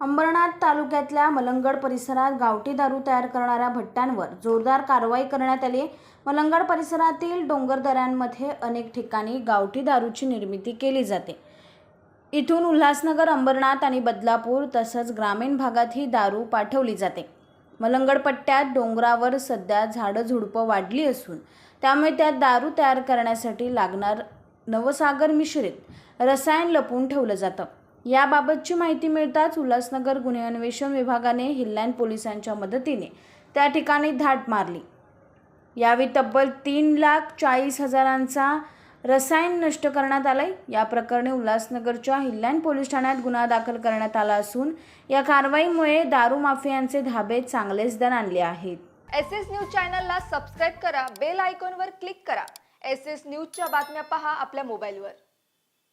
अंबरनाथ तालुक्यातल्या मलंगड परिसरात गावठी दारू तयार करणाऱ्या भट्ट्यांवर जोरदार कारवाई करण्यात आली. मलंगड परिसरातील डोंगरदऱ्यांमध्ये अनेक ठिकाणी गावठी दारूची निर्मिती केली जाते. इथून उल्हासनगर अंबरनाथ आणि बदलापूर तसंच ग्रामीण भागात ही दारू पाठवली जाते. मलंगड पट्ट्यात डोंगरावर सध्या झाडं झुडपं वाढली असून त्यामुळे त्यात दारू तयार करण्यासाठी लागणार नवसागर मिश्रित रसायन लपवून ठेवलं जातं. याबाबतची माहिती मिळताच उल्हासनगर गुन्हे अन्वेषण विभागाने हिल्लाईन पोलिसांच्या मदतीने त्या ठिकाणी धाड मारली. यावेळी तब्बल तीन लाख चाळीस हजारांचा रसायन नष्ट करण्यात आलंय. या प्रकरणी उल्हासनगरच्या हिल्लॅन पोलीस ठाण्यात गुन्हा दाखल करण्यात आला असून या कारवाईमुळे दारू माफियांचे धाबे चांगलेच दर आणले आहेत. एस एस न्यूज चॅनलला सबस्क्राईब करा बेल आयकॉनवर क्लिक करा. एस एस न्यूजच्या बातम्या पहा आपल्या मोबाईलवर.